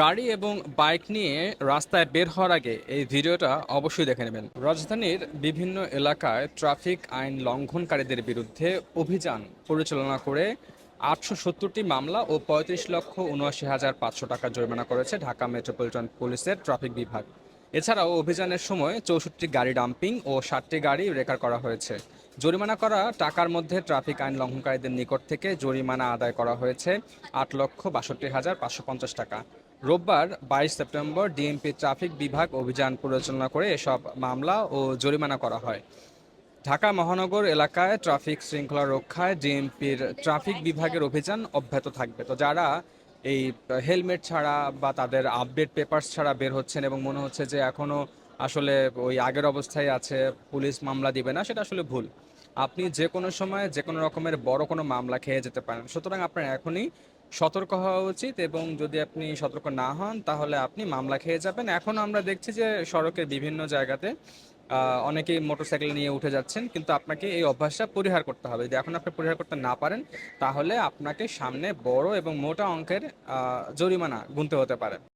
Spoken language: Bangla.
গাড়ি এবং বাইক নিয়ে রাস্তায় বের হওয়ার আগে এই ভিডিওটা অবশ্যই দেখে নেবেন। রাজধানীর বিভিন্ন এলাকায় ট্রাফিক আইন লঙ্ঘনকারীদের বিরুদ্ধে অভিযান পরিচালনা করে আটশো সত্তরটি মামলা ও পঁয়ত্রিশ লক্ষ উনআশি হাজার পাঁচশো টাকা জরিমানা করেছে ঢাকা মেট্রোপলিটন পুলিশের ট্রাফিক বিভাগ। এছাড়াও অভিযানের সময় চৌষট্টি গাড়ি ডাম্পিং ও ষাটটি গাড়ি রেকার করা হয়েছে। জরিমানা করা টাকার মধ্যে ট্রাফিক আইন লঙ্ঘনকারীদের নিকট থেকে জরিমানা আদায় করা হয়েছে আট লক্ষ বাষট্টি হাজার পাঁচশো পঞ্চাশ টাকা। রোববার বাইশ সেপ্টেম্বর ডিএমপি ট্রাফিক বিভাগ অভিযান পরিচালনা করে এসব মামলা ও জরিমানা করা হয়। ঢাকা মহানগর এলাকায় ট্রাফিক শৃঙ্খলা রক্ষায় ডিএমপির ট্রাফিক বিভাগের অভিযান অব্যাহত থাকবে। তো যারা এই হেলমেট ছাড়া বা তাদের আপডেট পেপারস ছাড়া বের হচ্ছেন এবং মনে হচ্ছে যে এখনও আসলে ওই আগের অবস্থায় আছে, পুলিশ মামলা দিবে না, সেটা আসলে ভুল। আপনি যে কোনো সময় যে কোনো রকমের বড় কোনো মামলা খেয়ে যেতে পারেন। সুতরাং আপনার এখনই সতর্ক হওয়া উচিত এবং যদি আপনি সতর্ক না হন, তাহলে আপনি মামলা খেয়ে যাবেন। এখন আমরা দেখছি যে সড়কের বিভিন্ন জায়গাতে অনেকেই মোটরসাইকেল নিয়ে উঠে যাচ্ছেন, কিন্তু আপনাকে এই অভ্যাসটা পরিহার করতে হবে। যদি এখন আপনি পরিহার করতে না পারেন, তাহলে আপনাকে সামনে বড় এবং মোটা অঙ্কের জরিমানা গুনতে হতে পারে।